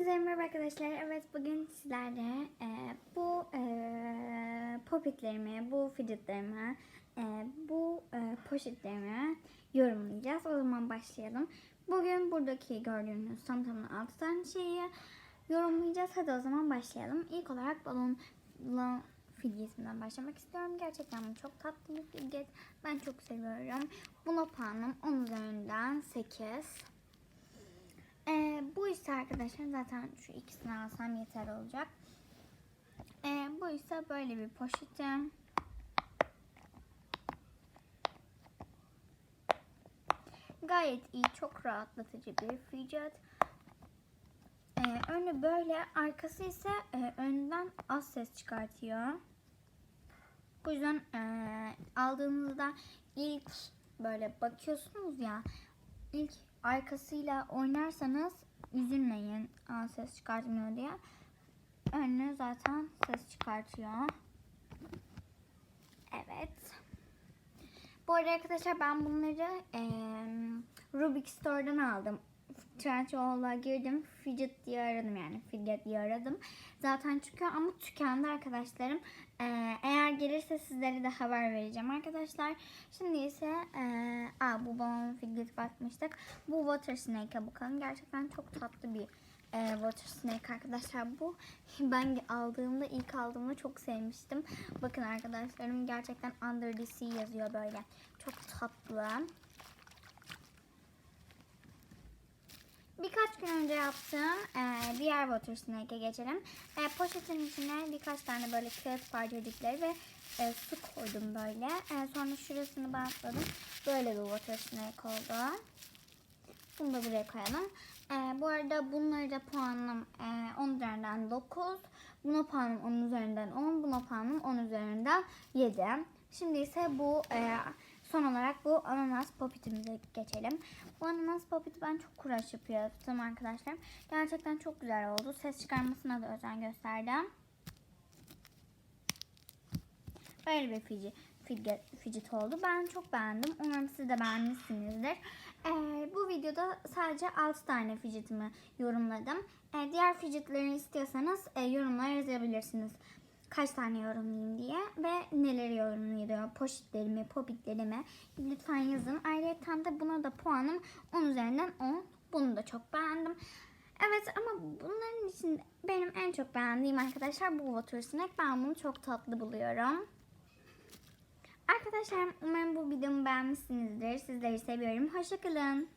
Hepinize merhaba arkadaşlar. Evet bugün sizlerle e, bu e, popitlerimi, bu fidgetlerimi, e, bu e, poşetlerimi yorumlayacağız. O zaman başlayalım. Bugün buradaki gördüğünüz tam tamına 6 tane şeyi yorumlayacağız. Hadi o zaman başlayalım. İlk olarak balon, balon fidyesinden başlamak istiyorum. Gerçekten bu çok tatlı bir fidget. Ben çok seviyorum. Buna puanım 10 üzerinden 8. Ee, bu ise arkadaşlar zaten şu ikisini alsam yeter olacak. Ee, bu ise böyle bir poşetim. Gayet iyi, çok rahatlatıcı bir fidget. Ee, önü böyle, arkası ise e, önden az ses çıkartıyor. Bu yüzden e, aldığınızda ilk böyle bakıyorsunuz ya, ilk arkasıyla oynarsanız üzülmeyin Aa, ses çıkartmıyor diye. Önü zaten ses çıkartıyor. Evet. Bu arada arkadaşlar ben bunları e, Rubik Store'dan aldım. Trendyol'a girdim. Fidget diye aradım yani. Fidget diye aradım. Zaten çıkıyor ama tükendi arkadaşlarım. Ee, eğer gelirse sizlere de haber vereceğim arkadaşlar. Şimdi ise e, aa, bu balon fidget bakmıştık. Bu Water Snake'e bakalım. Gerçekten çok tatlı bir e, Water Snake arkadaşlar bu. Ben aldığımda ilk aldığımda çok sevmiştim. Bakın arkadaşlarım gerçekten Under the Sea yazıyor böyle. Çok tatlı. Birkaç gün önce yaptığım e, diğer water snake'e geçelim. E, poşetin içine birkaç tane böyle kağıt parçacıkları ve e, su koydum böyle. E, sonra şurasını bantladım. Böyle bir water snake oldu. Bunu da buraya koyalım. E, bu arada bunları da puanım e, 10 üzerinden 9. Buna puanım 10 üzerinden 10. Buna puanım 10 üzerinden 7. Şimdi ise bu e, son olarak bu ananas popitimize geçelim. Bu ananas popiti ben çok kuraş yapıyordum arkadaşlar. Gerçekten çok güzel oldu. Ses çıkarmasına da özen gösterdim. Böyle bir fidget, fidget, fidget oldu. Ben çok beğendim. Umarım siz de beğenmişsinizdir. Ee, bu videoda sadece 6 tane fidgetimi yorumladım. Ee, diğer fidgetleri istiyorsanız e, yorumlara yazabilirsiniz. Kaç tane yorumlayayım diye ve neleri yorumluyor, poşetlerimi, popitlerimi lütfen yazın. Ayrıca de buna da puanım 10 üzerinden 10. Bunu da çok beğendim. Evet ama bunların için benim en çok beğendiğim arkadaşlar bu Water Snack. Ben bunu çok tatlı buluyorum. Arkadaşlar umarım bu videomu beğenmişsinizdir. Sizleri seviyorum. Hoşçakalın.